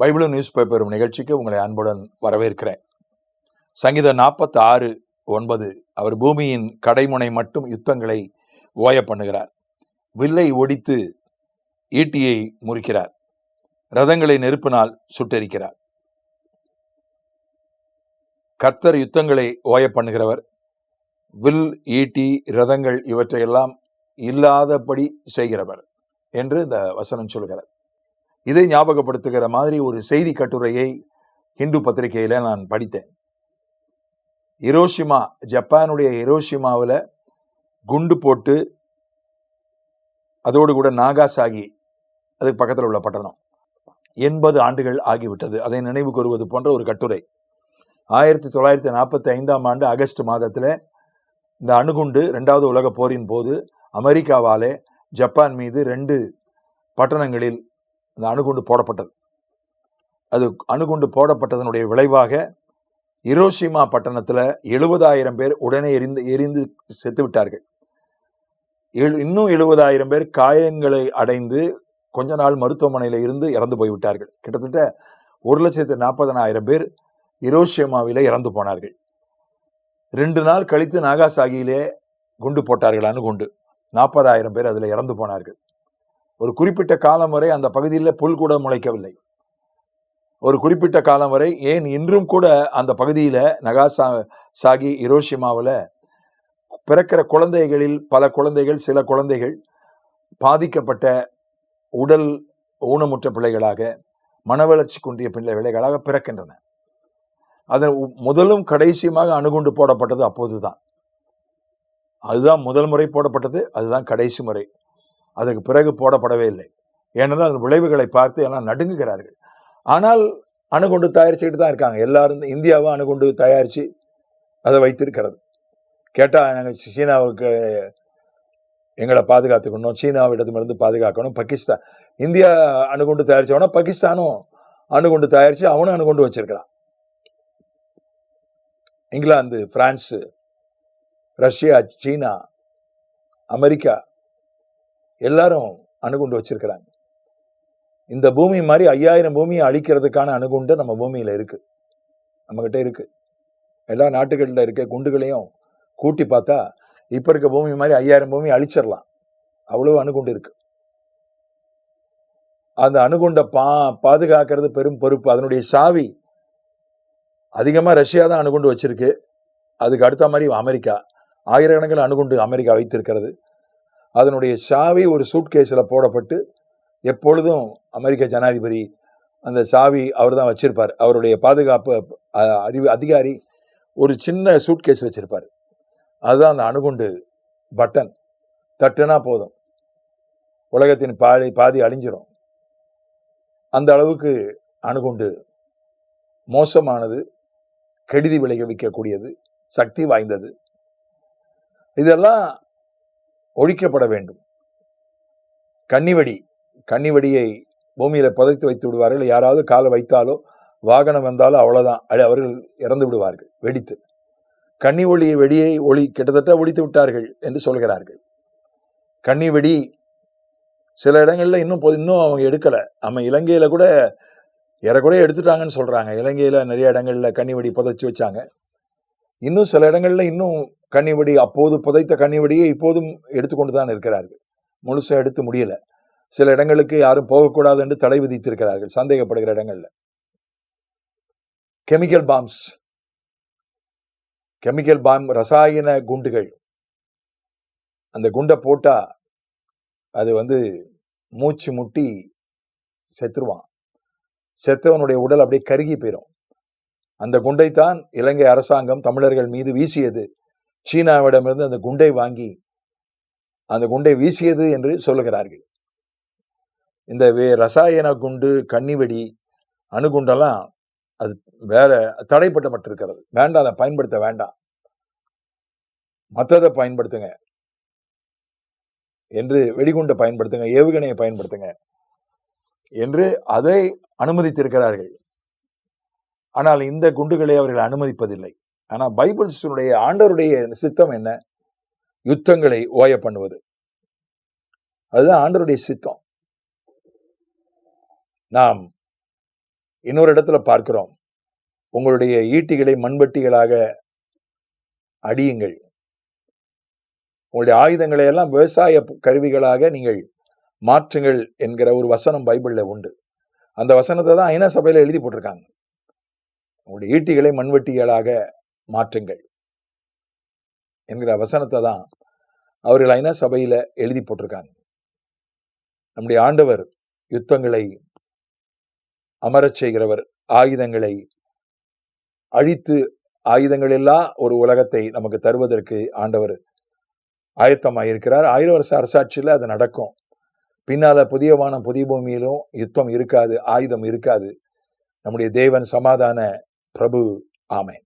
பைபிளும் news பேப்பரும் நிகழ்ச்சிக்கு உங்களை அன்புடன் வரவேற்கிறேன். சங்கீதம் நாற்பத்தி ஆறு ஒன்பது அவர் பூமியின் கடைமுனை மட்டும் யுத்தங்களை ஓய பண்ணுகிறார். வில்லை ஒடித்து ஈட்டியை முறிக்கிறார். ரதங்களை நெருப்பினால் சுட்டெரிக்கிறார். கர்த்தர் யுத்தங்களை ஓய பண்ணுகிறவர். வில் ஈட்டி ரதங்கள் இவற்றையெல்லாம் இல்லாதபடி செய்கிறவர் என்று இந்த வசனம் சொல்கிறது. இதை ஞாபகப்படுத்துகிற மாதிரி ஒரு செய்தி கட்டுரையை ஹிந்து பத்திரிகையில் நான் படித்தேன். ஹிரோஷிமா ஜப்பானுடைய ஹிரோஷிமாவில் குண்டு போட்டு அதோடு கூட நாகாசாகி அதுக்கு பக்கத்தில் உள்ள பட்டணம். எண்பது ஆண்டுகள் ஆகிவிட்டது. அதை நினைவு கூறுவது போன்ற ஒரு கட்டுரை. ஆயிரத்தி தொள்ளாயிரத்தி நாற்பத்தி ஐந்தாம் ஆண்டு ஆகஸ்ட் மாதத்தில் இந்த அணுகுண்டு ரெண்டாவது உலக போரின் போது அமெரிக்காவாலே ஜப்பான் மீது ரெண்டு பட்டணங்களில் அந்த அணுகுண்டு போடப்பட்டது. அது அணுகுண்டு போடப்பட்டதனுடைய விளைவாக இரோஷிமா பட்டணத்தில் எழுபதாயிரம் பேர் உடனே எரிந்து எரிந்து செத்து விட்டார்கள். இன்னும் எழுபதாயிரம் பேர் காயங்களை அடைந்து கொஞ்ச நாள் மருத்துவமனையில் இருந்து இறந்து போய்விட்டார்கள் கிட்டத்தட்ட ஒரு லட்சத்து நாற்பதனாயிரம் பேர் இரோஷியமாவிலே இறந்து போனார்கள். ரெண்டு நாள் கழித்து நாகாசாகியிலே குண்டு போட்டார்கள் அணுகுண்டு. நாற்பதாயிரம் பேர் அதில் இறந்து போனார்கள். ஒரு குறிப்பிட்ட காலம் வரை அந்த பகுதியில் புல் கூட முளைக்கவில்லை. ஒரு குறிப்பிட்ட காலம் வரை ஏன் இன்றும் கூட அந்த பகுதியில் நகாசா சாகி இரோஷிமாவில் பிறக்கிற குழந்தைகளில் பல குழந்தைகள் சில குழந்தைகள் பாதிக்கப்பட்ட உடல் ஊனமுற்ற பிள்ளைகளாக மனவளர்ச்சி குன்றிய பிள்ளை பிள்ளைகளாக பிறக்கின்றன. அதன் முதலும் கடைசியுமாக அணுகுண்டு போடப்பட்டது அப்போதுதான். அதுதான் முதல் முறை போடப்பட்டது அதுதான் கடைசி முறை. அதுக்கு பிறகு போடப்படவே இல்லை. ஏனென்றால் அதன் விளைவுகளை பார்த்து எல்லாம் நடுங்குகிறார்கள். ஆனால் அணுகுண்டு தயாரிச்சுக்கிட்டு தான் இருக்காங்க. எல்லாரும் இந்தியாவும் அணுகுண்டு தயாரித்து அதை வைத்திருக்கிறது. கேட்டால் நாங்கள் சீனாவுக்கு எங்களை பாதுகாத்துக்கணும். சீனாவிடத்திலிருந்து பாதுகாக்கணும். பாகிஸ்தான் இந்தியா அணுகுண்டு தயாரித்தவனா பாகிஸ்தானும் அணுகுண்டு தயாரித்து அவனும் அணுகுண்டு வச்சிருக்கிறான். England France Russia China America எல்லாரும் அணுகுண்டு வச்சிருக்கிறாங்க. இந்த பூமி மாதிரி ஐயாயிரம் பூமியை அழிக்கிறதுக்கான அணுகுண்டு நம்ம பூமியில் இருக்குது நம்மக்கிட்ட இருக்குது எல்லா நாட்டுகளில் இருக்க குண்டுகளையும் கூட்டி பார்த்தா இப்போ இருக்க பூமி மாதிரி ஐயாயிரம் பூமி அழிச்சிடலாம். அவ்வளோ அணுகுண்டு இருக்கு. அந்த அணுகுண்டை பா பாதுகாக்கிறது பெரும் பொறுப்பு. அதனுடைய சாவி அதிகமாக ரஷ்யா தான் அணுகுண்டு வச்சிருக்கு. அதுக்கு அடுத்த மாதிரி அமெரிக்கா ஆயிரக்கணக்கில் அணுகுண்டு அமெரிக்கா வைத்திருக்கிறது. அதனுடைய சாவி ஒரு சூட்கேஸில் போடப்பட்டு எப்பொழுதும் அமெரிக்க ஜனாதிபதி அந்த சாவி அவர் தான் வச்சிருப்பார். அவருடைய பாதுகாப்பு அறிவு அதிகாரி ஒரு சின்ன சூட்கேஸ் வச்சுருப்பார். அதுதான் அந்த அணுகுண்டு பட்டன். தட்டுனா போதும். உலகத்தின் பாதி பாதி அழிஞ்சிரும். அந்த அளவுக்கு அணுகுண்டு மோசமானது கெடுதி விளைவிக்கக்கூடியது சக்தி வாய்ந்தது. இதெல்லாம் ஒழிக்கப்பட வேண்டும். கன்னிவடி கன்னிவடியை பூமியில் புதைத்து வைத்து விடுவார்கள் யாராவது காலை வைத்தாலோ வாகனம் வந்தாலோ அவ்வளோதான் அடி அவர்கள் இறந்து விடுவார்கள் வெடித்து. கன்னி ஒளியை வெடியை ஒளி கிட்டத்தட்ட ஒழித்து விட்டார்கள் என்று சொல்கிறார்கள். கன்னி வெடி சில இடங்களில் இன்னும் இன்னும் அவங்க எடுக்கலை. நம்ம இலங்கையில் கூட ஏறக்குறைய எடுத்துட்டாங்கன்னு சொல்கிறாங்க இலங்கையில் நிறைய இடங்களில் கன்னி வெடி புதைச்சி வச்சாங்க. இன்னும் சில இடங்களில் இன்னும் கன்னிவெடி அப்போது புதைத்த கன்னிவெடியை இப்போதும் எடுத்துக்கொண்டு தான் இருக்கிறார்கள். முழுசாக எடுத்து முடியல. சில இடங்களுக்கு யாரும் போகக்கூடாது என்று தடை விதித்திருக்கிறார்கள். சந்தேகப்படுகிற இடங்களில். Chemical palms. கெமிக்கல் பாம் ரசாயன குண்டுகள். அந்த குண்டை போட்டால் அது வந்து மூச்சு முட்டி செத்துருவான். செத்தவனுடைய உடல் அப்படியே கருகி போயிடும் அந்த குண்டைத்தான் இலங்கை அரசாங்கம் தமிழர்கள் மீது வீசியது. சீனாவிடமிருந்து அந்த குண்டை வாங்கி அந்த குண்டை வீசியது என்று சொல்லுகிறார்கள். இந்த வே ரசாயன குண்டு கன்னிவெடி அணுகுண்டெல்லாம் அது வேற தடைப்பட்டப்பட்டிருக்கிறது. வேண்டாம் அதை பயன்படுத்த வேண்டாம். மற்றதை பயன்படுத்துங்க. என்று வெடிகுண்டை பயன்படுத்துங்க ஏவுகணையை பயன்படுத்துங்க என்று அதை அனுமதித்திருக்கிறார்கள். ஆனால் இந்த குண்டுகளை அவர்கள் அனுமதிப்பதில்லை. ஆனால் பைபிள்ஸுடைய ஆண்டவருடைய சித்தம் என்ன? யுத்தங்களை ஓய பண்ணுவது. அதுதான் ஆண்டவருடைய சித்தம். நாம் இன்னொரு இடத்துல பார்க்கிறோம். உங்களுடைய ஈட்டிகளை மண்வெட்டிகளாக அடியுங்கள். உங்களுடைய ஆயுதங்களை எல்லாம் விவசாய கருவிகளாக நீங்கள் மாற்றுங்கள் என்கிற ஒரு வசனம் பைபிளில் உண்டு. அந்த வசனத்தை தான் ஐநா சபையில் எழுதி போட்டிருக்காங்க. உங்களுடைய ஈட்டிகளை மண்வெட்டிகளாக மாற்றுங்கள். என்கிற வசனத்தை தான் அவர்கள் ஐநா சபையில எழுதி போட்டிருக்காங்க. நம்முடைய ஆண்டவர் யுத்தங்களை அமரச் செய்கிறவர் ஆயுதங்களை அழித்து ஆயுதங்கள் எல்லாம் ஒரு உலகத்தை நமக்கு தருவதற்கு ஆண்டவர் ஆயத்தமாயிருக்கிறார் ஆயிரம் வருஷ அரசாட்சியில் அது நடக்கும். பின்னால புதிய வானம் புதிய பூமியிலும் யுத்தம் இருக்காது ஆயுதம் இருக்காது. நம்முடைய தேவன் சமாதான பிரபு. ஆமேன்.